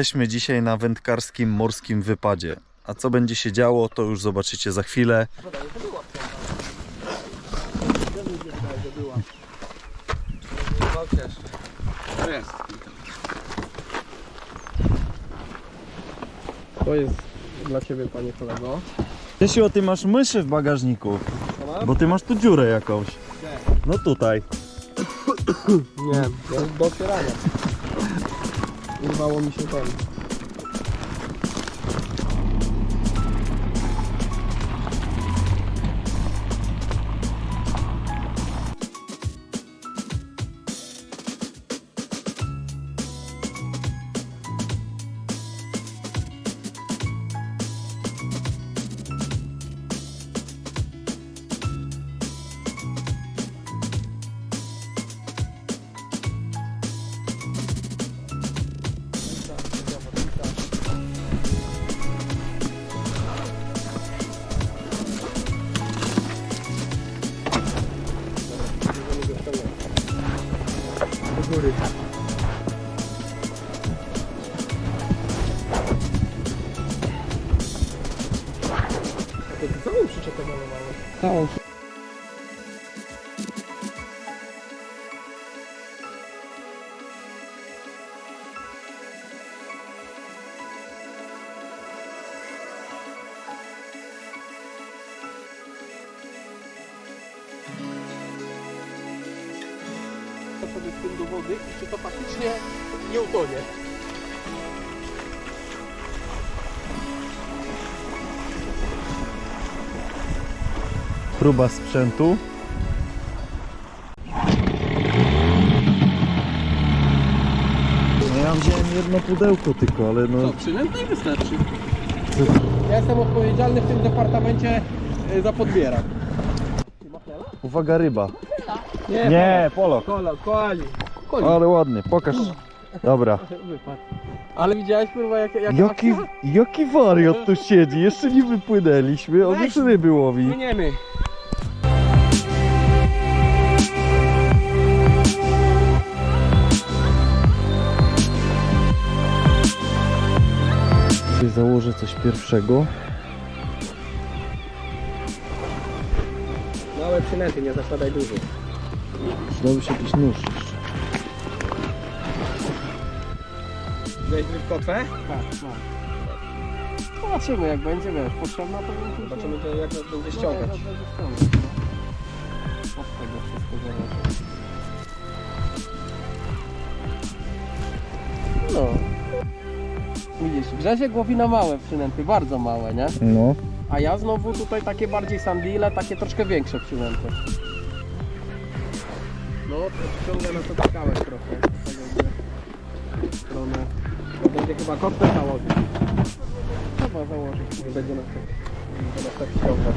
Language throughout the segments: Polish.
Jesteśmy dzisiaj na wędkarskim morskim wypadzie. A co będzie się działo, to już zobaczycie za chwilę. To jest dla ciebie, panie kolego. Jesiu, ty masz myszy w bagażniku, bo ty masz tu dziurę jakąś. No tutaj. Nie, jest do otwierania. Urwało mi się ten. Nie utonie. Próba sprzętu. No ja wziąłem jedno pudełko tylko, ale no... Co, przynętnie wystarczy. Ja jestem odpowiedzialny w tym departamencie e, za podbierak. Uwaga ryba. Nie, Nie, polok. Kola, koali. Ale ładnie, pokaż. Dobra. Wypadł. Ale widziałeś kurwa jak, jak Jaki, akcja? jaki wariat tu siedzi? Jeszcze nie wypłynęliśmy, on Weź. już ryby łowi. Płyniemy. Sobie założę coś pierwszego. Małe przynęty, nie zakładaj dużo. Przydałby się jakiś nóż jeszcze. Wziąłeś w kotwę? Tak, mam. Zobaczymy jak będzie, wiesz, potrzebna to będzie. Zobaczymy to jak nas będzie ściągać. Od tego wszystko zależy. No. Widzisz, Grzesiek łowi na małe przynęty, bardzo małe, nie? No. A ja znowu tutaj takie bardziej sandile, takie troszkę większe przynęty. No, to ciągle na to czekałeś trochę. Tak jakby w stronę. To będzie chyba kotwę założyć. Trzeba założyć, nie będzie nas tak, będzie tak.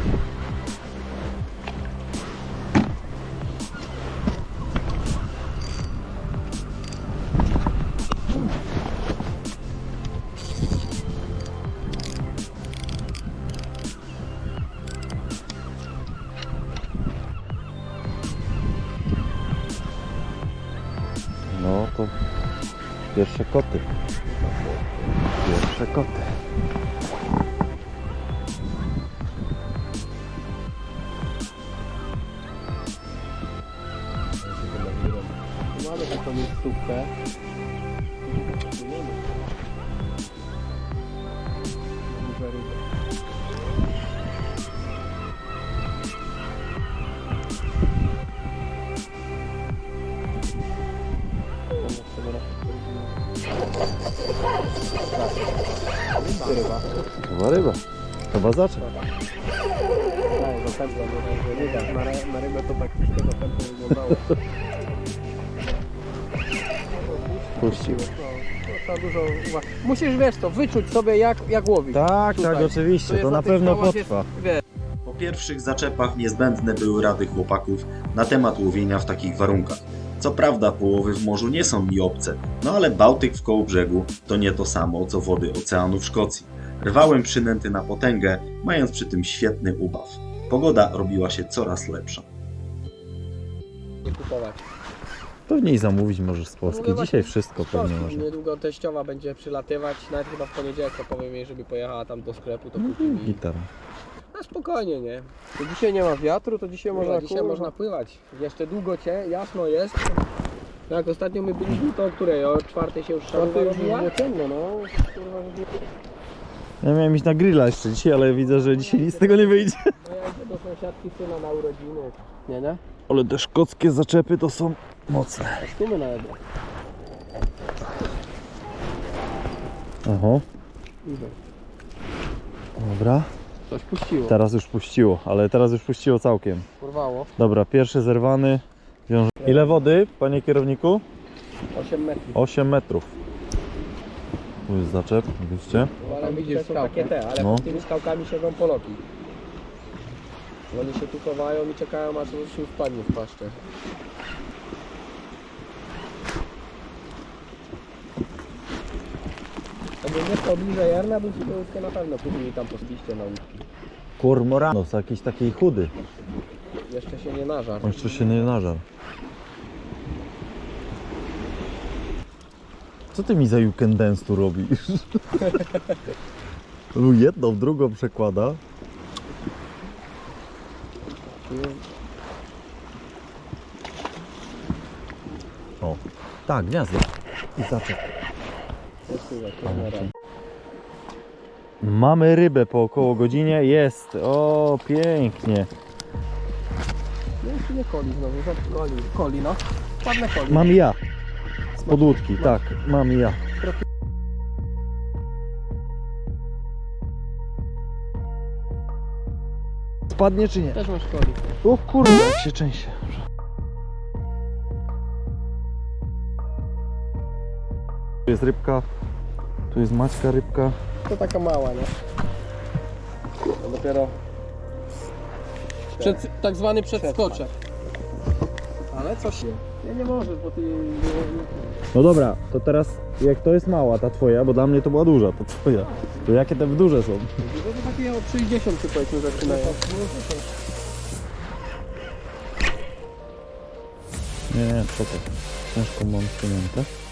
No pierwsze koty. Pierwsze Ryba. Chyba ryba. Chyba zaczął. Tak, zapędza, no, nie tak. Na, ry- na rybę to tak troszkę wyglądało. Puścił. No, to trzeba dużo uwagi. Musisz, wiesz to, wyczuć sobie jak, jak łowić. Tak, Tutaj. tak, oczywiście. jest To na tych pewno skałach jest- potrwa. Wiesz, Po pierwszych zaczepach niezbędne były rady chłopaków na temat łowienia w takich warunkach. Co prawda połowy w morzu nie są mi obce, no ale Bałtyk w koło brzegu to nie to samo co wody oceanu w Szkocji. Rwałem przynęty na potęgę, mając przy tym świetny ubaw. Pogoda robiła się coraz lepsza. nie kupować. Pewnie i zamówić możesz z Polski. Mówię Dzisiaj właśnie, wszystko pewnie Polski, można. Niedługo teściowa będzie przylatywać, nawet chyba w poniedziałek to powiem jej, żeby pojechała tam do sklepu, to kupimy. i- Gitara. No spokojnie, nie? To dzisiaj nie ma wiatru, to dzisiaj można, dzisiaj kurwa, można pływać. Jeszcze długo cię, jasno jest. Jak ostatnio my byliśmy, to o której? O czwartej się już Czwarty szarpa już robiła? było ciemno, no. Kurwa, żeby... Ja miałem iść na grilla jeszcze dzisiaj, ale widzę, że dzisiaj nic z tego nie wyjdzie. No ja idę do sąsiadki syna na urodziny. Nie, nie? Ale te szkockie zaczepy to są mocne. Sztumy na jedno. Idę. dobra. Coś puściło. Teraz już puściło, ale teraz już puściło całkiem. Porwało. Dobra, pierwszy zerwany. Wiąże... Ile wody, panie kierowniku? 8 metrów. 8 metrów. Tu jest zaczep, widzicie? Ale widzisz, są takie te, ale No. pod tymi skałkami siedzą poloki. Oni się tu chowają i czekają aż coś im wpadnie w paszczę. Jakbym mieszkał bliżej Jarna, bym sobie łódkę na pewno i tam pospiście na łódki. Kormoranos, jakiś taki chudy. Jeszcze się nie nażar. On jeszcze się nie nażar. Co ty mi za you can dance tu robisz? Jedną, drugą przekłada. O, tak, gniazdo. I zaczep. Jest tu. Mamy rybę po około godzinie. Jest. O, pięknie. No jeszcze nie koli znowu, za- koli, koli no. Ładne koli. Mam ja. Z podłódki, tak, mam ja. Spadnie czy nie? Też masz koli. O kurde, jak się częsie. Tu jest rybka, tu jest Maćka rybka. To taka mała, nie? To dopiero przed, tak zwany przedskoczek. Ale coś nie. Ja nie możesz, bo ty... No dobra, to teraz jak to jest mała ta twoja, bo dla mnie to była duża, to twoja. To jakie te duże są? No to takie od 60 czy powiedzmy zaczynają. Nie, nie, co to? Ciężko mam ściągnięte.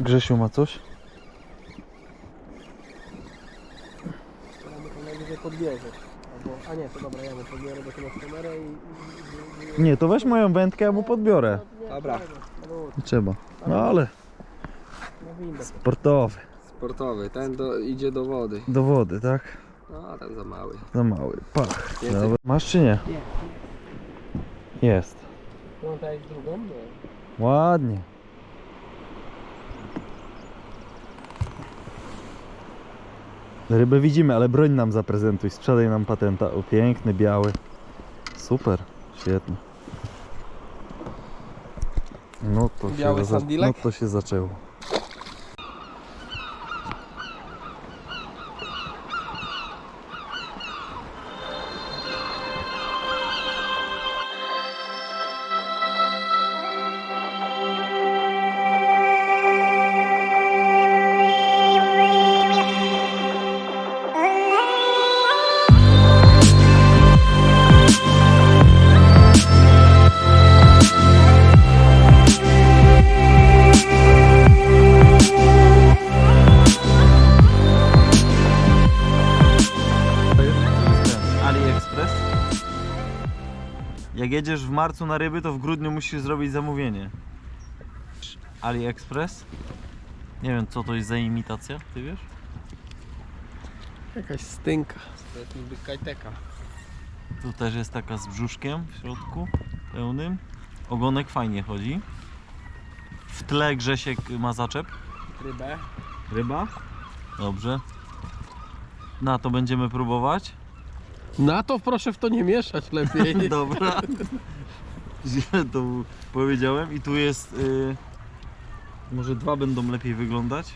Grzesiu ma coś? Albo, a nie, to dobra, ja mu podbiorę, bo tu masz kamerę i... Nie, to weź moją wędkę, ja mu podbiorę. Dobra. Nie trzeba. No ale sportowy. Sportowy, ten do, idzie do wody. Do wody, tak? No, a ten za mały. Za mały. Pach. Dobra. Masz czy nie? Jest. No to jest drugą? Nie. Ładnie. Rybę widzimy, ale broń nam zaprezentuj. Sprzedaj nam patenta. O, piękny, biały. Super. Świetnie. No to, Biały się, za- no sandilek? to się zaczęło. Marcu na ryby, to w grudniu musisz zrobić zamówienie. AliExpress. Nie wiem co to jest za imitacja, ty wiesz? Jakaś stynka. To jest niby kajteka. Tu też jest taka z brzuszkiem w środku, pełnym. Ogonek fajnie chodzi. W tle Grzesiek ma zaczep. Rybę. Ryba. Dobrze. Na to będziemy próbować. Na to proszę w to nie mieszać lepiej. Dobra. Źle to powiedziałem. I tu jest. Y... Może dwa będą lepiej wyglądać.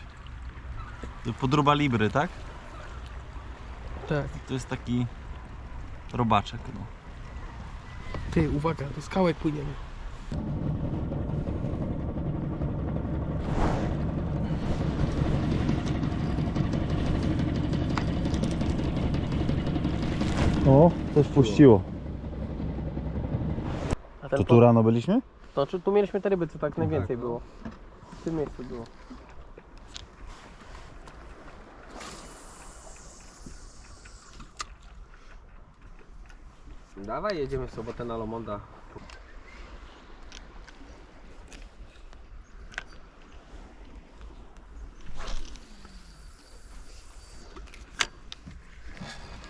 To Podróba libry, tak? tak. To jest taki robaczek. No. Ty, uwaga, do skałek płyniemy. O, coś puściło. A ten To tu rano byliśmy? To znaczy tu mieliśmy te ryby, co tak najwięcej było. W tym miejscu było. Dawaj, jedziemy w sobotę na Lomonda.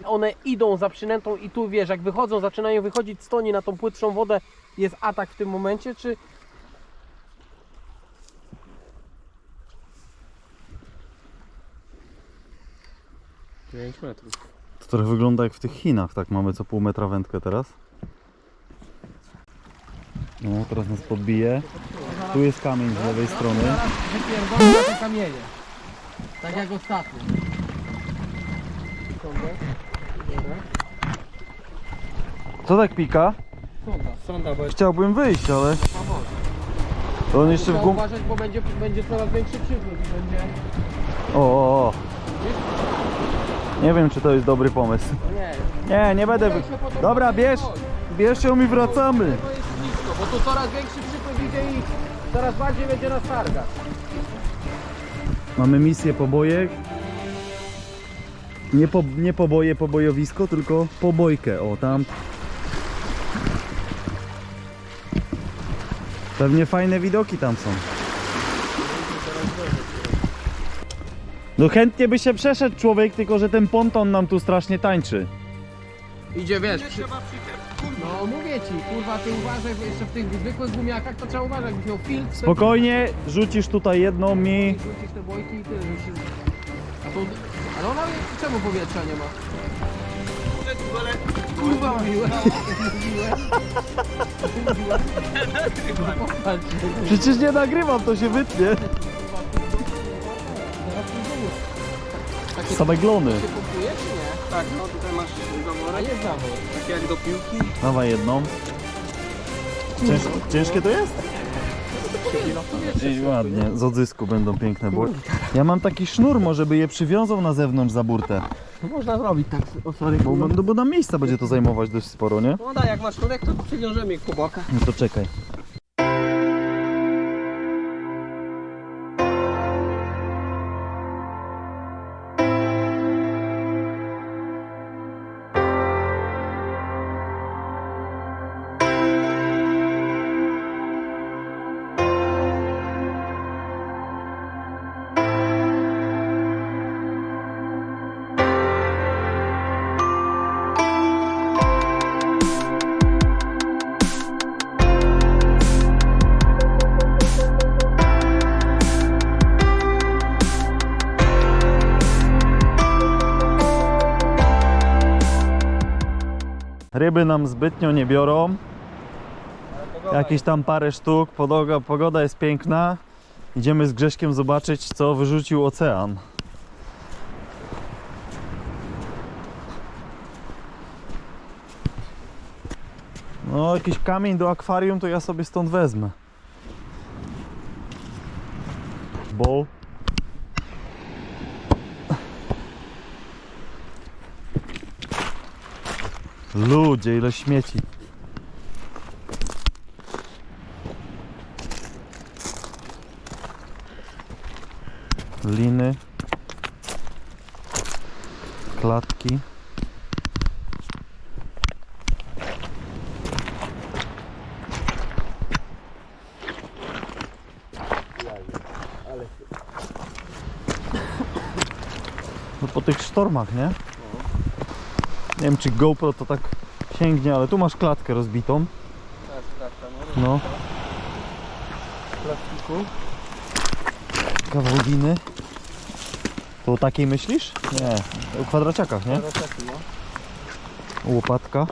One idą za przynętą i tu wiesz, jak wychodzą, zaczynają wychodzić z toni na tą płytszą wodę, jest atak w tym momencie, czy... Pięć metrów. To trochę wygląda jak w tych Chinach, tak mamy co pół metra wędkę teraz. No, teraz nas podbije. Tu jest kamień z lewej strony. Zaraz wypierdolę na te kamienie. Tak jak ostatnio. Co tak pika? Sonda. Sonda, bo jest Chciałbym wyjść, ale to on jeszcze w Trzeba gum... uważać, bo będzie, będzie coraz większy przywrót i będzie... O, o, o. Nie wiem, czy to jest dobry pomysł. Nie, Nie, nie będę... Wy... Dobra, bierz! Bierz ją i wracamy. to jest blisko, bo tu coraz większy przypływ idzie i coraz bardziej będzie nas targać. Mamy misję pobojek. Nie, po, nie poboje, pobojowisko, tylko pobojkę. O, tam. Pewnie fajne widoki tam są. No chętnie by się przeszedł człowiek, tylko że ten ponton nam tu strasznie tańczy. Idzie, wiesz, przy... No mówię ci, kurwa, ty uważaj, bo jeszcze w tych zwykłych gumiakach to trzeba uważać, jakbyś miał filtr, Spokojnie, rzucisz tutaj jedną mi. rzucisz te bojki i tyle, że się... A to... Ale ona, czemu powietrza nie ma? Kurwa, mówiłem. Przecież nie nagrywam, to się wytnie. Takie Same glony. się czy nie? Tak, no tutaj masz A zaworek, jest zawód. tak jak do piłki. Dawaj jedną. Cięż, ciężkie to jest? I ładnie, z odzysku będą piękne, bo ja mam taki sznur, może by je przywiązał na zewnątrz za burtę, Można zrobić tak, o sorry. bo, no, bo nam miejsca będzie to zajmować dość sporo, nie? No daj, jak masz sznurek, to przywiążemy bokach. No to czekaj. Ryby nam zbytnio nie biorą. Jakieś tam parę sztuk, pogoda, pogoda jest piękna. Idziemy z Grześkiem zobaczyć, co wyrzucił ocean. No, jakiś kamień do akwarium to ja sobie stąd wezmę. Ball. Ludzie, ile śmieci. Liny. Klatki. No po tych sztormach, nie? Nie wiem czy GoPro to tak sięgnie, ale tu masz klatkę rozbitą. No. plastiku. Kawał liny. To o takiej myślisz? Nie. O kwadraciakach, nie? Roczeki, no. Łopatka.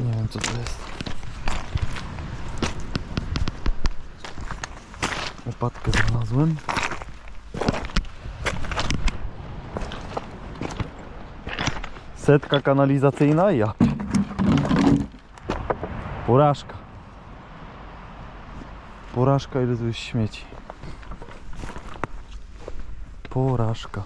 Nie wiem co to jest. Łopatkę znalazłem. Setka kanalizacyjna? Ja. Porażka. Porażka ile tu jest śmieci. Porażka.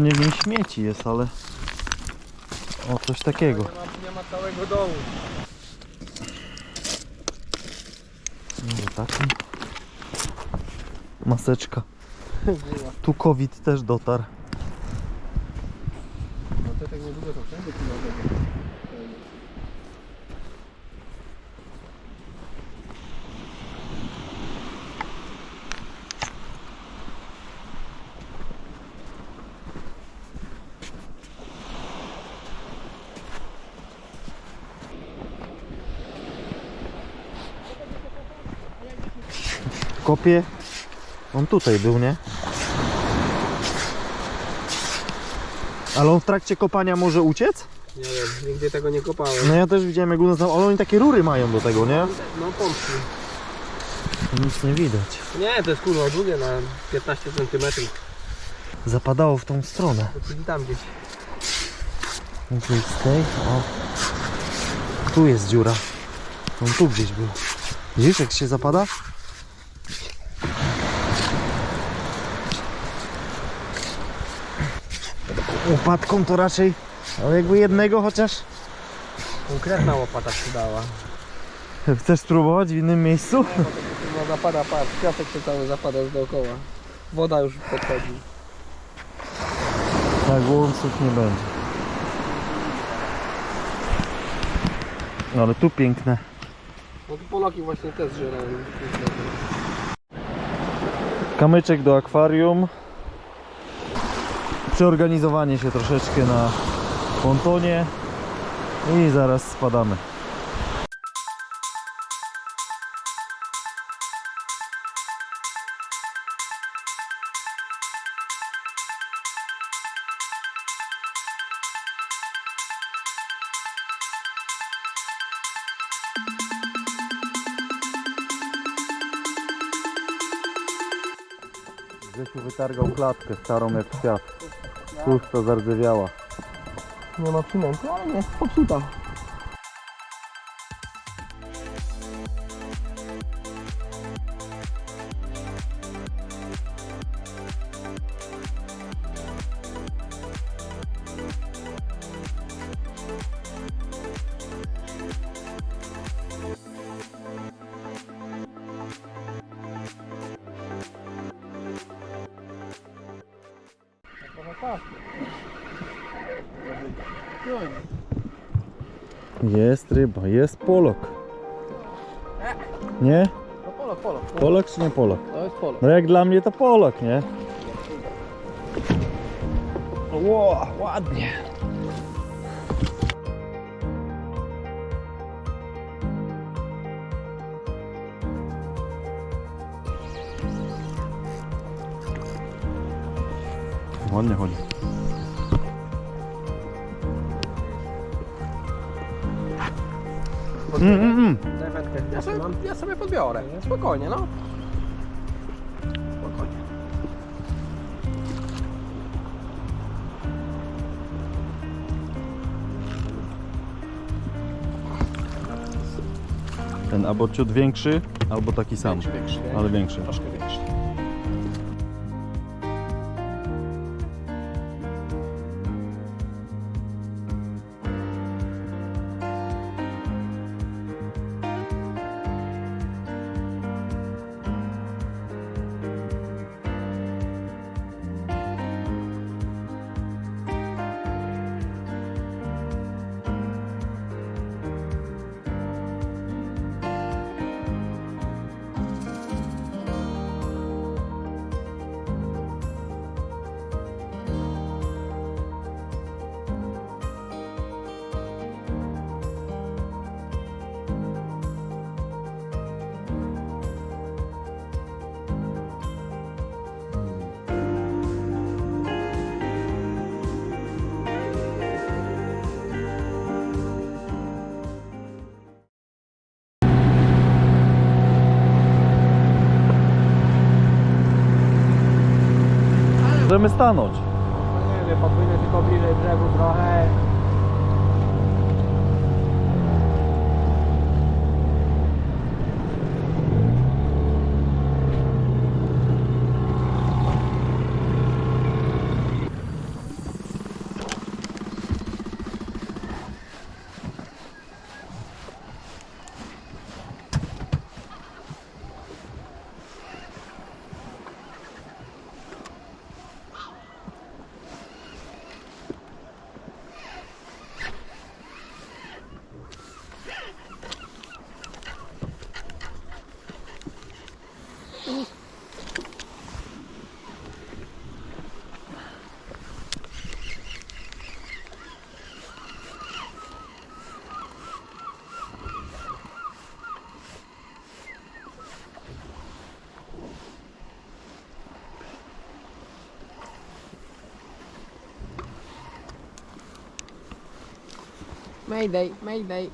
Pewnie w nim śmieci jest, ale... O, coś takiego. Nie ma, nie ma całego dołu. Może taki. Maseczka. Tu COVID też dotarł. No to tak niedługo to wszędzie tu Kopie. On tutaj był, nie? Ale on w trakcie kopania może uciec? Nie wiem, nigdy tego nie kopałem. No ja też widziałem jak u nas tam, ale oni takie rury mają do tego, nie? No pompki. Nic nie widać. Nie, to jest kurwa długie na 15 cm. Zapadało w tą stronę. Czyli tam gdzieś. Jest z tej, o. Tu jest dziura. On tu gdzieś był. Widzisz jak się zapada? Łopatką to raczej, ale jakby jednego chociaż. Konkretna łopata się dała. Chcesz spróbować w innym miejscu? No zapada, patrz, piasek się cały zapada z dookoła. Woda już podchodzi. Tak, łąców nie będzie. No ale tu piękne. No tu Polaki właśnie też żerają. Kamyczek do akwarium. Przeorganizowanie się troszeczkę na pontonie i zaraz spadamy. Grzesiu wytargał klatkę starą jak świat. Pusta, zardzewiała. Nie ma przynęty, ale nie popsuta. Jest polok. Nie? No polok, polok. Polok czy nie polok? To jest polok. No jak dla mnie to polok, nie? Ło, ładnie. Ładnie chodzi. Mm, mm, Ja sobie, ja sobie podbiorę, spokojnie, no. Spokojnie. Ten albo ciut większy, albo taki sam. Większy, większy, nie? Ale większy. Troszkę większy. Możemy stanąć. No nie wiem, popłynę tylko bliżej brzegu trochę. Mayday, mayday.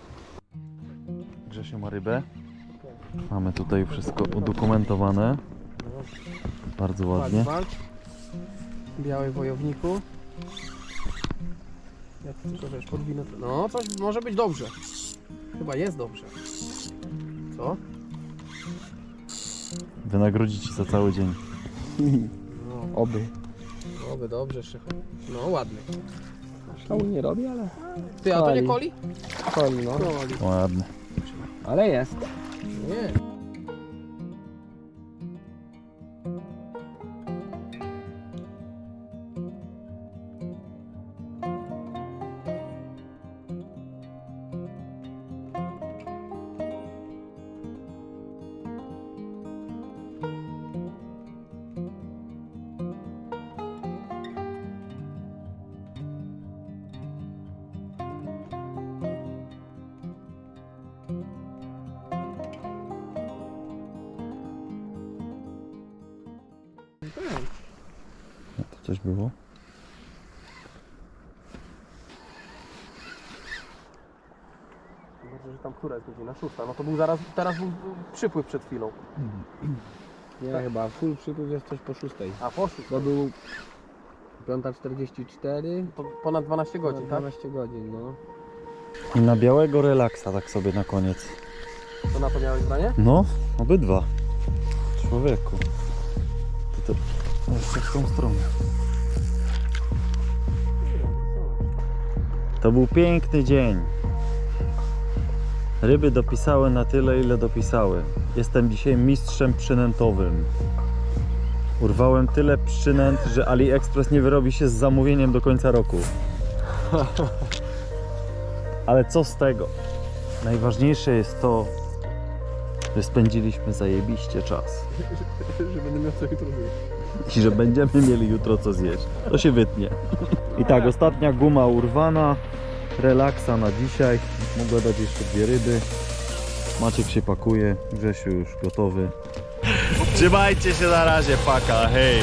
Grzesiu ma rybę. Mamy tutaj wszystko udokumentowane. Bardzo ładnie. Walcz. Biały wojowniku. Jak tylko wiesz, podwinę to... No, coś może być dobrze. Chyba jest dobrze. Co? Wynagrodzi ci za cały dzień. No, Oby. oby dobrze, Szychu. No, ładny. Szału nie robi, ale... Ty, a to nie Koli. coli? Koli, no. Coli. Ładny. Ale jest. Nie. Że tam która jest godzina? Szósta. No to był zaraz, teraz był przypływ przed chwilą. Nie, chyba full przypływ jest coś po szóstej. A poszły. To był 5.44, To ponad 12 godzin, tak? 12 godzin, no. I na białego relaksa tak sobie na koniec. To na to miałeś zdanie? No, obydwa. Człowieku. To, to jeszcze w tą stronę. To był piękny dzień. Ryby dopisały na tyle, ile dopisały. Jestem dzisiaj mistrzem przynętowym. Urwałem tyle przynęt, że AliExpress nie wyrobi się z zamówieniem do końca roku. Ale co z tego? Najważniejsze jest to, że spędziliśmy zajebiście czas że będę miał co jutro zjeść. i że będziemy mieli jutro co zjeść. To się wytnie. I tak, ostatnia guma urwana, relaksa na dzisiaj. Mogę dać jeszcze dwie ryby. Maciek się pakuje, Grzesiu już gotowy. Trzymajcie się na razie, paka, hej!